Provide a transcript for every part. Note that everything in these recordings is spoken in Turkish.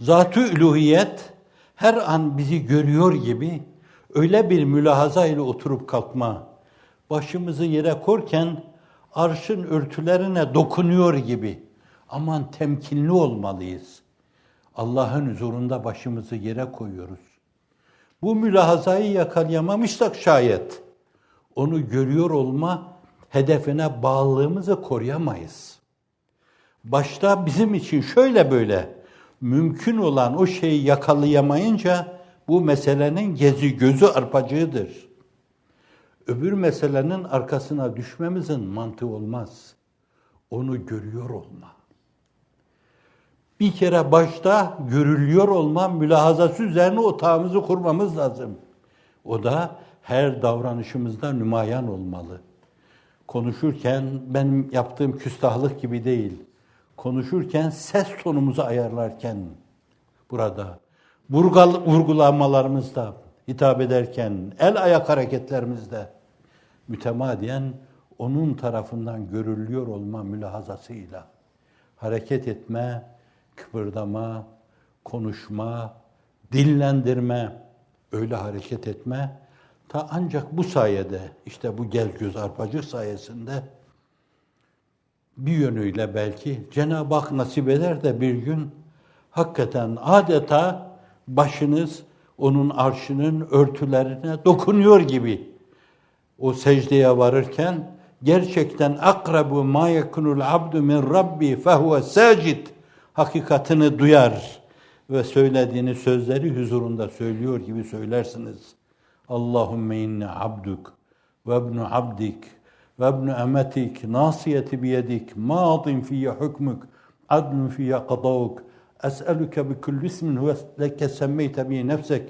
Zat-ı üluhiyet her an bizi görüyor gibi öyle bir mülahaza ile oturup kalkma, başımızı yere korken arşın örtülerine dokunuyor gibi. Aman temkinli olmalıyız. Allah'ın huzurunda başımızı yere koyuyoruz. Bu mülahazayı yakalayamamışsak şayet onu görüyor olma hedefine bağlılığımızı koruyamayız. Başta bizim için şöyle böyle mümkün olan o şeyi yakalayamayınca bu meselenin gezi gözü arpacığıdır. Öbür meselenin arkasına düşmemizin mantığı olmaz. Onu görüyor olma. Bir kere başta görülüyor olma mülahazası üzerine otağımızı kurmamız lazım. O da her davranışımızda nümayan olmalı. Konuşurken benim yaptığım küstahlık gibi değil. Konuşurken ses tonumuzu ayarlarken burada, vurgal, vurgulamalarımızda, hitap ederken, el ayak hareketlerimizde mütemadiyen onun tarafından görülüyor olma mülahazasıyla hareket etme, kıpırdama, konuşma, dillendirme, öyle hareket etme ta ancak bu sayede işte bu gel göz arpacık sayesinde bir yönüyle belki Cenab-ı Hak nasip eder de bir gün hakikaten adeta başınız onun arşının örtülerine dokunuyor gibi o secdeye varırken gerçekten akrabu ma yekunul abdu min rabbi fehuve sacid hakikatini duyar ve söylediğini sözleri huzurunda söylüyor gibi söylersiniz. Allahümme inni abduk ve ibnu abdik ibnu emetik nasiyeti biyedik madin fiyye hükmük adlun fiyye qadavuk أسألك بكل اسم هو لك سميت به نفسك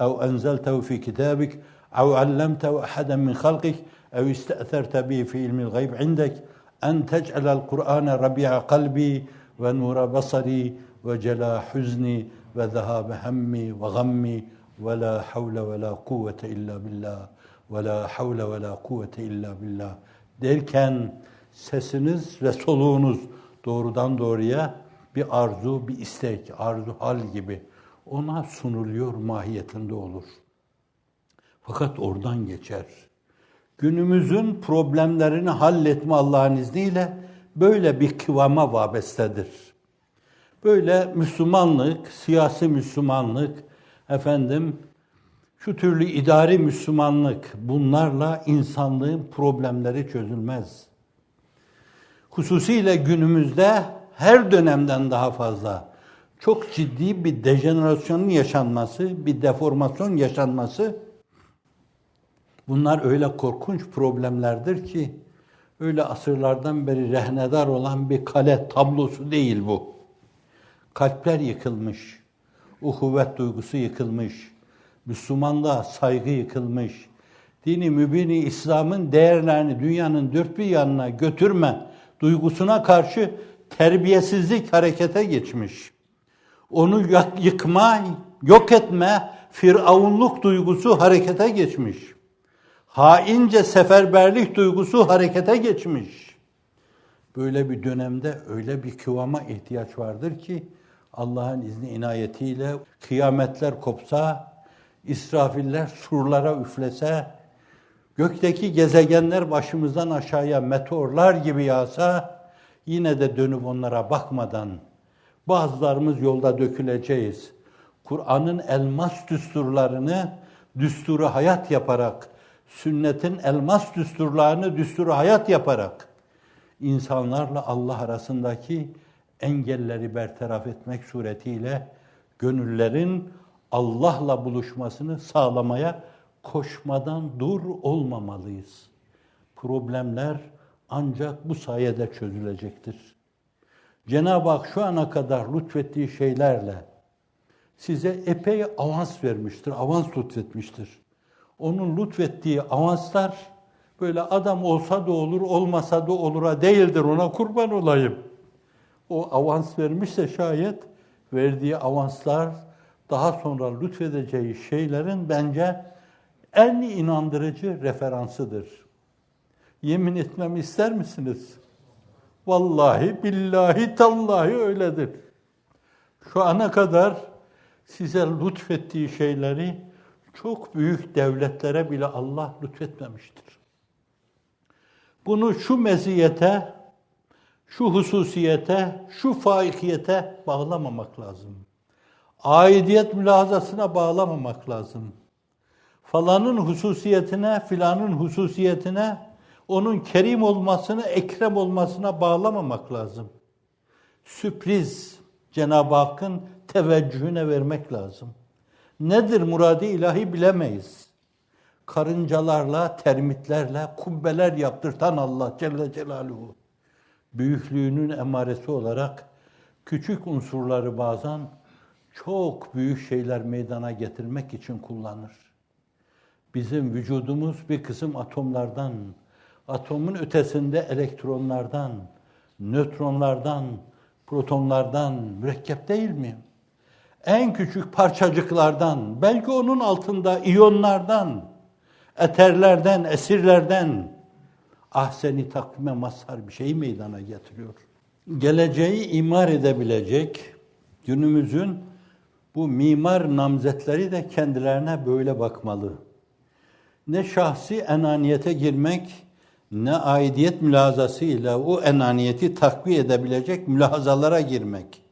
أو أنزلته في كتابك أو علمته أحدا من خلقك أو استأثرت به في علم الغيب عندك. أن تجعل القرآن ربيع قلبي ونور بصري وجلاء حزني وذهاب همي وغمي ولا حول ولا قوة إلا بالله. ولا حول ولا قوة إلا بالله. Derken sesiniz ve soluğunuz doğrudan doğruya bir arzu, bir istek, arzu hal gibi ona sunuluyor mahiyetinde olur. Fakat oradan geçer. Günümüzün problemlerini halletme Allah'ın izniyle böyle bir kıvama vabestedir. Böyle Müslümanlık, siyasi Müslümanlık, efendim şu türlü idari Müslümanlık bunlarla insanlığın problemleri çözülmez. Hususiyle günümüzde her dönemden daha fazla çok ciddi bir dejenerasyonun yaşanması, bir deformasyon yaşanması bunlar öyle korkunç problemlerdir ki öyle asırlardan beri rehnedar olan bir kale tablosu değil bu. Kalpler yıkılmış, uhuvvet duygusu yıkılmış, Müslümanlığa saygı yıkılmış, dini mübini İslam'ın değerlerini dünyanın dört bir yanına götürme duygusuna karşı terbiyesizlik harekete geçmiş. Onu yıkma, yok etme, firavunluk duygusu harekete geçmiş. Haince seferberlik duygusu harekete geçmiş. Böyle bir dönemde öyle bir kıvama ihtiyaç vardır ki Allah'ın izni inayetiyle kıyametler kopsa, İsrafiller surlara üflese, gökteki gezegenler başımızdan aşağıya meteorlar gibi yağsa, yine de dönüp onlara bakmadan bazılarımız yolda döküleceğiz. Kur'an'ın elmas düsturlarını düsturu hayat yaparak, sünnetin elmas düsturlarını düsturu hayat yaparak insanlarla Allah arasındaki engelleri bertaraf etmek suretiyle gönüllerin Allah'la buluşmasını sağlamaya koşmadan dur olmamalıyız. Problemler ancak bu sayede çözülecektir. Cenab-ı Hak şu ana kadar lütfettiği şeylerle size epey avans vermiştir, avans lütfetmiştir. Onun lütfettiği avanslar böyle adam olsa da olur, olmasa da olura değildir. Ona kurban olayım. O avans vermişse şayet verdiği avanslar daha sonra lütfedeceği şeylerin bence en inandırıcı referansıdır. Yemin etmemi ister misiniz? Vallahi billahi tallahi öyledir. Şu ana kadar size lütfettiği şeyleri çok büyük devletlere bile Allah lütfetmemiştir. Bunu şu meziyete, şu hususiyete, şu faikiyete bağlamamak lazım. Aidiyet mülahazasına bağlamamak lazım. Falanın hususiyetine, filanın hususiyetine, onun kerim olmasını, ekrem olmasına bağlamamak lazım. Sürpriz Cenab-ı Hakk'ın teveccühüne vermek lazım. Nedir muradi ilahi bilemeyiz. Karıncalarla, termitlerle kubbeler yaptırtan Allah Celle Celaluhu. Büyüklüğünün emaresi olarak küçük unsurları bazen çok büyük şeyler meydana getirmek için kullanır. Bizim vücudumuz bir kısım atomlardan, atomun ötesinde elektronlardan, nötronlardan, protonlardan mürekkep değil mi? En küçük parçacıklardan, belki onun altında iyonlardan, eterlerden, esirlerden ahseni takvime mazhar bir şey meydana getiriyor. Geleceği imar edebilecek günümüzün bu mimar namzetleri de kendilerine böyle bakmalı. Ne şahsi enaniyete girmek, ne aidiyet mülazasıyla o enaniyeti takviye edebilecek mülahazalara girmek.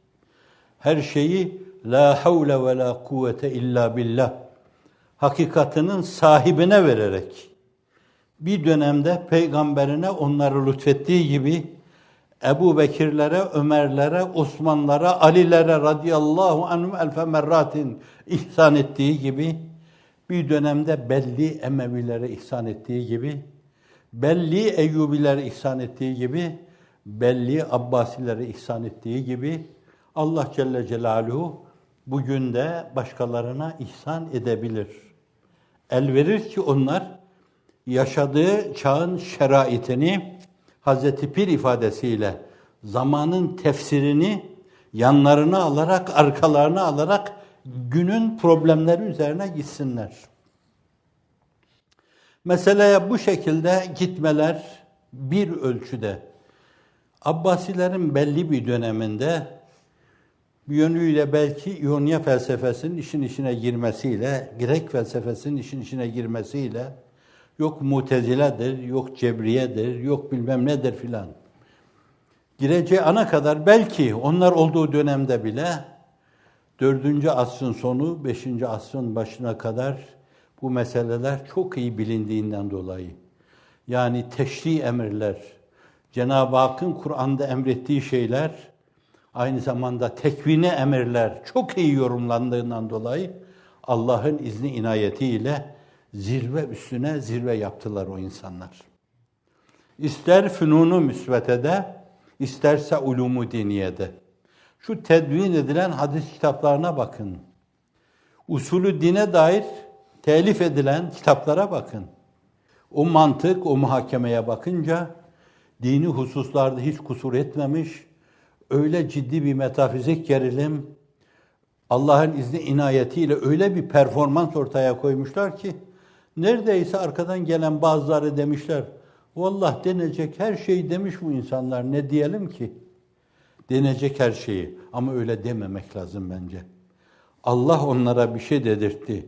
Her şeyi la havle ve la kuvvete illa billah hakikatinin sahibine vererek bir dönemde peygamberine onları lütfettiği gibi Ebu Bekirlere, Ömerlere, Osmanlara, Alilere radıyallahu anhum elfe merratin ihsan ettiği gibi bir dönemde belli Emevilere ihsan ettiği gibi belli Eyyubilere ihsan ettiği gibi belli Abbasilere ihsan ettiği gibi Allah Celle Celaluhu bugün de başkalarına ihsan edebilir. El verir ki onlar yaşadığı çağın şeraitini Hazreti Pir ifadesiyle zamanın tefsirini yanlarına alarak, arkalarına alarak günün problemleri üzerine gitsinler. Meseleye bu şekilde gitmeler bir ölçüde Abbasilerin belli bir döneminde yönüyle belki İonya felsefesinin işin içine girmesiyle, Grek felsefesinin işin içine girmesiyle yok muteziledir, yok cebriyedir, yok bilmem nedir filan. Gireceği ana kadar belki onlar olduğu dönemde bile dördüncü asrın sonu, beşinci asrın başına kadar bu meseleler çok iyi bilindiğinden dolayı. Yani teşri emirler, Cenab-ı Hakk'ın Kur'an'da emrettiği şeyler, aynı zamanda tekvine emirler çok iyi yorumlandığından dolayı Allah'ın izni inayetiyle zirve üstüne zirve yaptılar o insanlar. İster fünunu müsvedede, isterse ulumu diniyede. Şu tedvin edilen hadis kitaplarına bakın. Usulü dine dair telif edilen kitaplara bakın. O mantık, o muhakemeye bakınca dini hususlarda hiç kusur etmemiş, öyle ciddi bir metafizik gerilim, Allah'ın izni inayetiyle öyle bir performans ortaya koymuşlar ki, neredeyse arkadan gelen bazıları demişler, Vallah denecek her şeyi demiş bu insanlar, ne diyelim ki? Denecek her şeyi ama öyle dememek lazım bence. Allah onlara bir şey dedirtti.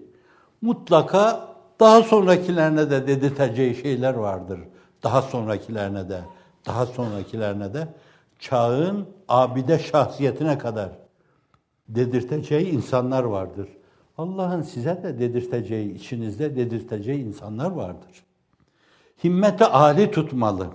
Mutlaka daha sonrakilerine de dedirteceği şeyler vardır. Daha sonrakilerine de, daha sonrakilerine de çağın abide şahsiyetine kadar dedirteceği insanlar vardır. Allah'ın size de dedirteceği, içinizde dedirteceği insanlar vardır. Himmeti âli tutmalı.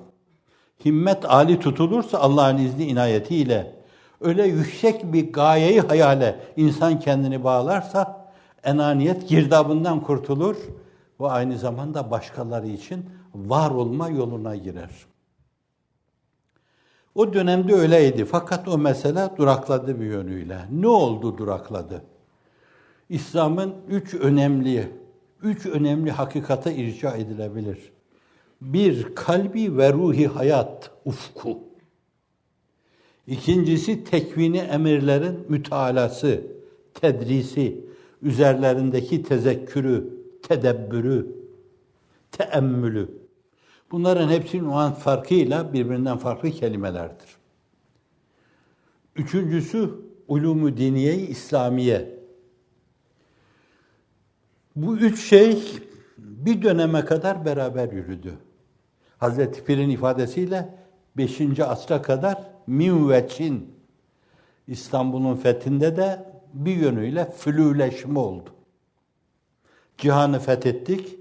Himmet âli tutulursa Allah'ın izni inayetiyle öyle yüksek bir gayeyi hayale insan kendini bağlarsa enaniyet girdabından kurtulur ve aynı zamanda başkaları için var olma yoluna girer. O dönemde öyleydi fakat o mesele durakladı bir yönüyle. Ne oldu durakladı? İslam'ın üç önemli, üç önemli hakikate irca edilebilir. Bir, kalbi ve ruhi hayat ufku. İkincisi, tekvini emirlerin mütalası, tedrisi, üzerlerindeki tezekkürü, tedebbürü, teemmülü. Bunların hepsinin o an farkıyla birbirinden farklı kelimelerdir. Üçüncüsü Ulumu Diniye İslamiye. Bu üç şey bir döneme kadar beraber yürüdü. Hazreti Pir'in ifadesiyle 5. asra kadar min ve Çin İstanbul'un fethinde de bir yönüyle flüleşme oldu. Cihanı fethettik.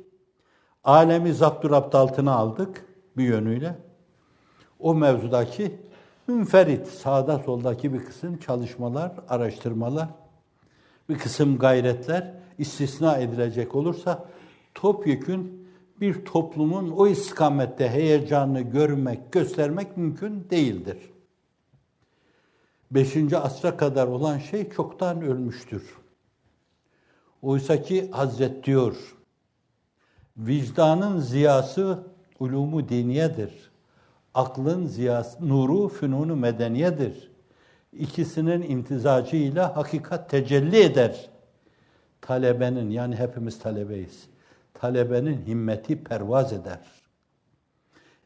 Alemi zapturapt altına aldık bir yönüyle. O mevzudaki münferit, sağda soldaki bir kısım çalışmalar, araştırmalar, bir kısım gayretler istisna edilecek olursa topyekün bir toplumun o istikamette heyecanını görmek, göstermek mümkün değildir. Beşinci asra kadar olan şey çoktan ölmüştür. Oysa ki Hazret diyor, vicdanın ziyası ulumu diniyedir. Aklın ziyası, nuru fünunu medeniyedir. İkisinin imtizacıyla hakikat tecelli eder. Talebenin, yani hepimiz talebeyiz. Talebenin himmeti pervaz eder.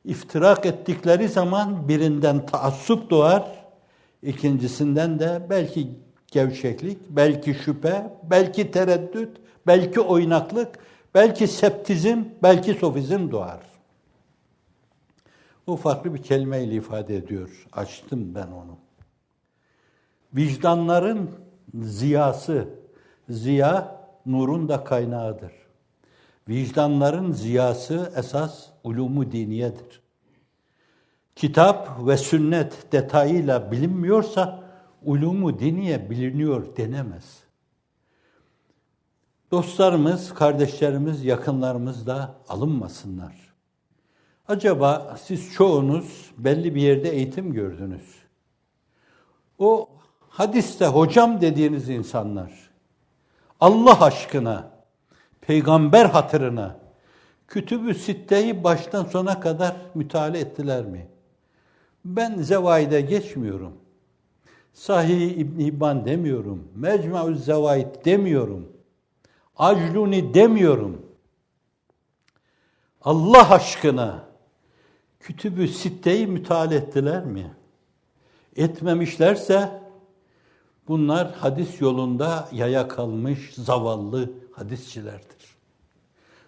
İftirak ettikleri zaman birinden taassup doğar, ikincisinden de belki gevşeklik, belki şüphe, belki tereddüt, belki oynaklık, belki septizm, belki sofizm doğar. Bu farklı bir kelimeyle ifade ediyor. Açtım ben onu. Vicdanların ziyası, ziya nurun da kaynağıdır. Vicdanların ziyası esas ulumu diniyedir. Kitap ve sünnet detayıyla bilinmiyorsa ulumu diniye biliniyor denemez. Dostlarımız, kardeşlerimiz, yakınlarımız da alınmasınlar. Acaba siz çoğunuz belli bir yerde eğitim gördünüz. O hadiste hocam dediğiniz insanlar Allah aşkına, peygamber hatırına kütübü sitteyi baştan sona kadar müteala ettiler mi? Ben zevaide geçmiyorum. Sahih İbn Hibban demiyorum. Mecmu'uz Zevaid demiyorum. Acluni demiyorum. Allah aşkına kütübü sitteyi müteala ettiler mi? Etmemişlerse bunlar hadis yolunda yaya kalmış zavallı hadisçilerdir.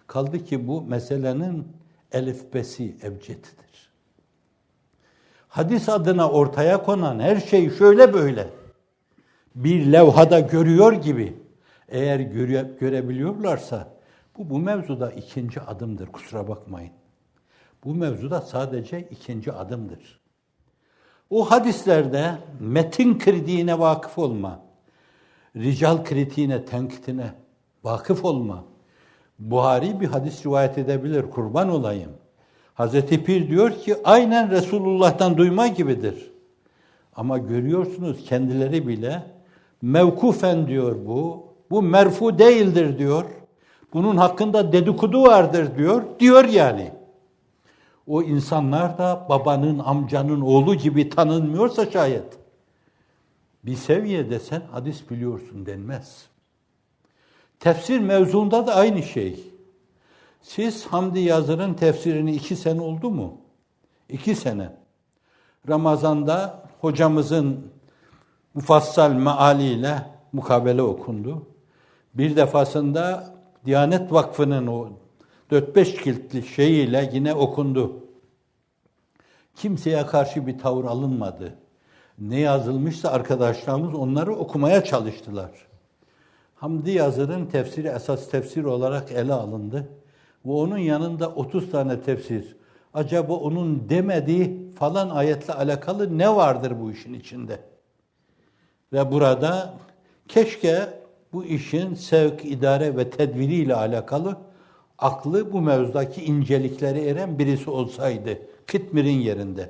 Kaldı ki bu meselenin elifbesi evcetidir. Hadis adına ortaya konan her şey şöyle böyle. Bir levhada görüyor gibi eğer göre, görebiliyorlarsa bu bu mevzuda ikinci adımdır kusura bakmayın. Bu mevzuda sadece ikinci adımdır. O hadislerde metin kritiğine vakıf olma, rical kritiğine, tenkitine vakıf olma. Buhari bir hadis rivayet edebilir, kurban olayım. Hazreti Pir diyor ki aynen Resulullah'tan duyma gibidir. Ama görüyorsunuz kendileri bile mevkufen diyor bu. Bu merfu değildir diyor. Bunun hakkında dedikodu vardır diyor. Diyor yani. O insanlar da babanın, amcanın oğlu gibi tanınmıyorsa şayet bir seviyede sen hadis biliyorsun denmez. Tefsir mevzunda da aynı şey. Siz Hamdi Yazır'ın tefsirini iki sene oldu mu? İki sene. Ramazan'da hocamızın mufassal mealiyle mukabele okundu. Bir defasında Diyanet Vakfı'nın o 4-5 kilitli şeyiyle yine okundu. Kimseye karşı bir tavır alınmadı. Ne yazılmışsa arkadaşlarımız onları okumaya çalıştılar. Hamdi Yazır'ın tefsiri esas tefsir olarak ele alındı. Ve onun yanında 30 tane tefsir. Acaba onun demediği falan ayetle alakalı ne vardır bu işin içinde? Ve burada keşke bu işin sevk, idare ve tedbiriyle alakalı aklı bu mevzudaki incelikleri eren birisi olsaydı Kıtmir'in yerinde.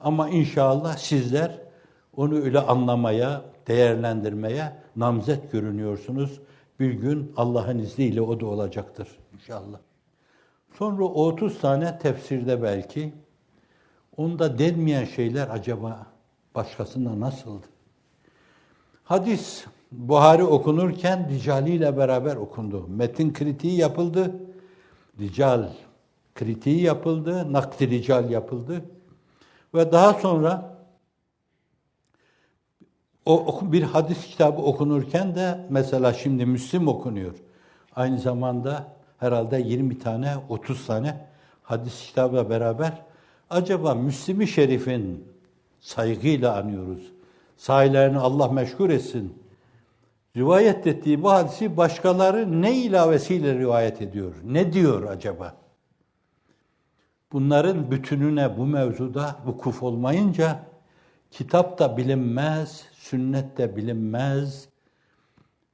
Ama inşallah sizler onu öyle anlamaya, değerlendirmeye namzet görünüyorsunuz. Bir gün Allah'ın izniyle o da olacaktır inşallah. Sonra o 30 tane tefsirde belki onda denmeyen şeyler acaba başkasında nasıldı? Hadis Buhari okunurken Ricali ile beraber okundu. Metin kritiği yapıldı. Rical kritiği yapıldı. Nakdi Rical yapıldı. Ve daha sonra O bir hadis kitabı okunurken de mesela şimdi Müslim okunuyor. Aynı zamanda herhalde 20 tane, 30 tane hadis kitabıyla beraber acaba Müslim-i Şerif'in saygıyla anıyoruz. Sahillerini Allah meşgul etsin. Rivayet ettiği bu hadisi başkaları ne ilavesiyle rivayet ediyor? Ne diyor acaba? Bunların bütününe bu mevzuda vukuf olmayınca kitap da bilinmez, sünnet de bilinmez.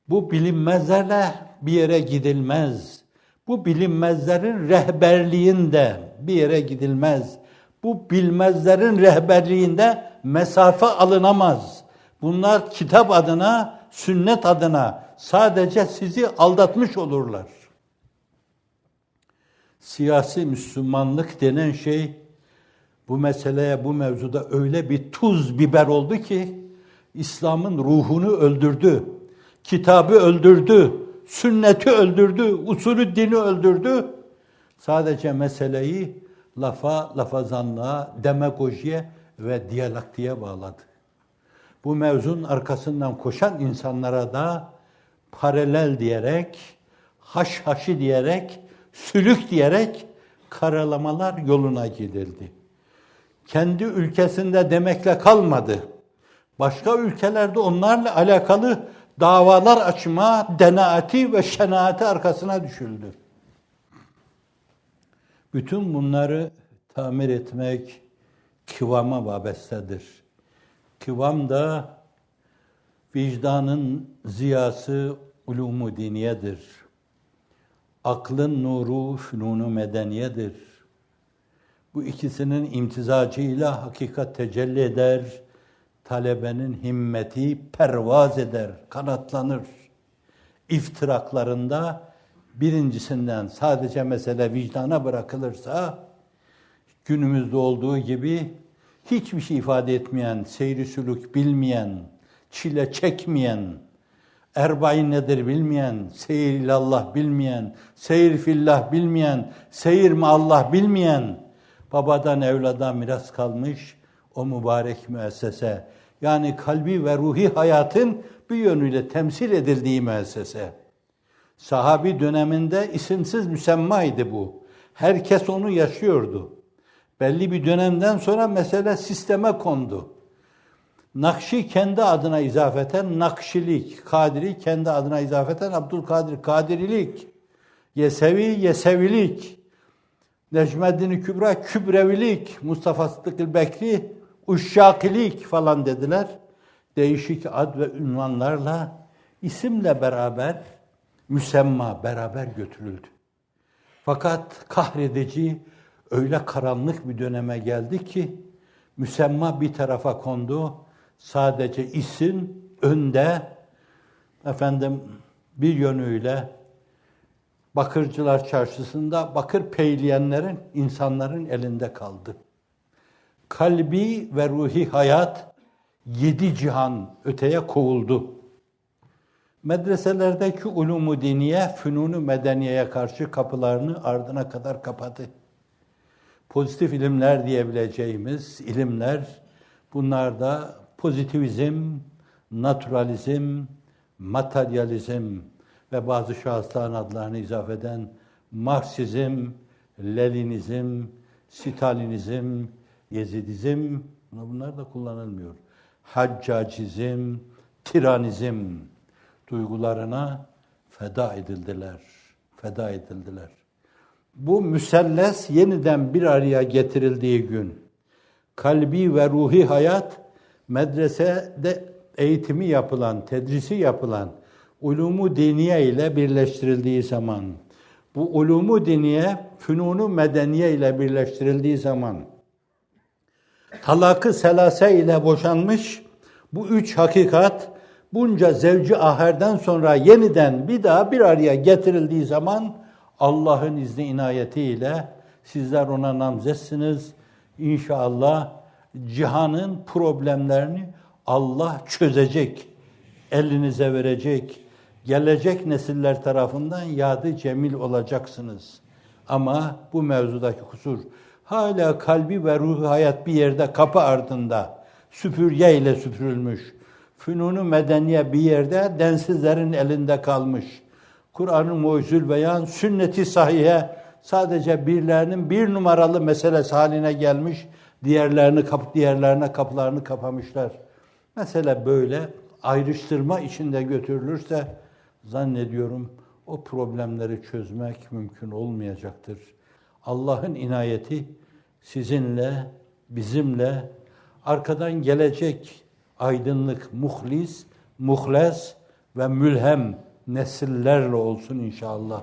Bu bilinmezlerle bir yere gidilmez. Bu bilinmezlerin rehberliğinde bir yere gidilmez. Bu bilmezlerin rehberliğinde mesafe alınamaz. Bunlar kitap adına, sünnet adına sadece sizi aldatmış olurlar. Siyasi Müslümanlık denen şey bu meseleye, bu mevzuda öyle bir tuz biber oldu ki İslam'ın ruhunu öldürdü. Kitabı öldürdü. Sünneti öldürdü. Usulü dini öldürdü. Sadece meseleyi lafa, lafazanlığa, demagojiye ve diyalaktiğe bağladı. Bu mevzunun arkasından koşan insanlara da paralel diyerek, haş haşı diyerek, sülük diyerek karalamalar yoluna gidildi. Kendi ülkesinde demekle kalmadı. Başka ülkelerde onlarla alakalı davalar açma, denaati ve şenaati arkasına düşüldü. Bütün bunları tamir etmek kıvama vabestedir. Kıvam da vicdanın ziyası ulumu diniyedir. Aklın nuru fünunu medeniyedir. Bu ikisinin imtizacıyla hakikat tecelli eder. Talebenin himmeti pervaz eder, kanatlanır. İftiraklarında birincisinden sadece mesele vicdana bırakılırsa günümüzde olduğu gibi hiçbir şey ifade etmeyen, seyri sülük bilmeyen, çile çekmeyen, erbain nedir bilmeyen, seyir ilallah bilmeyen, seyir fillah bilmeyen, seyir mi Allah bilmeyen, babadan evlada miras kalmış o mübarek müessese. Yani kalbi ve ruhi hayatın bir yönüyle temsil edildiği müessese. Sahabi döneminde isimsiz müsemmaydı bu. Herkes onu yaşıyordu. Belli bir dönemden sonra mesele sisteme kondu. Nakşi kendi adına izafeten Nakşilik, Kadiri kendi adına izafeten Abdülkadir Kadirilik, Yesevi Yesevilik, Necmeddin Kübra Kübrevilik, Mustafa Sıddık Bekri Uşşakilik falan dediler. Değişik ad ve ünvanlarla isimle beraber müsemma beraber götürüldü. Fakat kahredici öyle karanlık bir döneme geldi ki müsemma bir tarafa kondu. Sadece isim önde efendim bir yönüyle Bakırcılar Çarşısı'nda bakır peyleyenlerin, insanların elinde kaldı. Kalbi ve ruhi hayat yedi cihan öteye kovuldu. Medreselerdeki ulumu diniye, fünunu medeniyeye karşı kapılarını ardına kadar kapadı. Pozitif ilimler diyebileceğimiz ilimler, bunlar da pozitivizm, naturalizm, materyalizm ve bazı şahısların adlarını izaf eden Marksizm, Leninizm, Stalinizm, Yezidizm, bunlar da kullanılmıyor. Haccacizm, tiranizm duygularına feda edildiler. Feda edildiler. Bu müselles yeniden bir araya getirildiği gün. Kalbi ve ruhi hayat medresede eğitimi yapılan, tedrisi yapılan ulumu diniye ile birleştirildiği zaman. Bu ulumu diniye fünunu medeniye ile birleştirildiği zaman. Talakı selase ile boşanmış bu üç hakikat bunca zevci aherden sonra yeniden bir daha bir araya getirildiği zaman Allah'ın izni inayetiyle sizler ona namzetsiniz. İnşallah cihanın problemlerini Allah çözecek, elinize verecek, gelecek nesiller tarafından yadı cemil olacaksınız. Ama bu mevzudaki kusur hala kalbi ve ruhu hayat bir yerde kapı ardında süpürge ile süpürülmüş fünunu medeniye bir yerde densizlerin elinde kalmış. Kur'an-ı Mucizül Beyan, sünneti sahihe sadece birilerinin bir numaralı meselesi haline gelmiş. Diğerlerini kap diğerlerine kapılarını kapamışlar. Mesele böyle ayrıştırma içinde götürülürse zannediyorum o problemleri çözmek mümkün olmayacaktır. Allah'ın inayeti sizinle, bizimle, arkadan gelecek aydınlık, muhlis, muhles ve mülhem nesillerle olsun inşallah.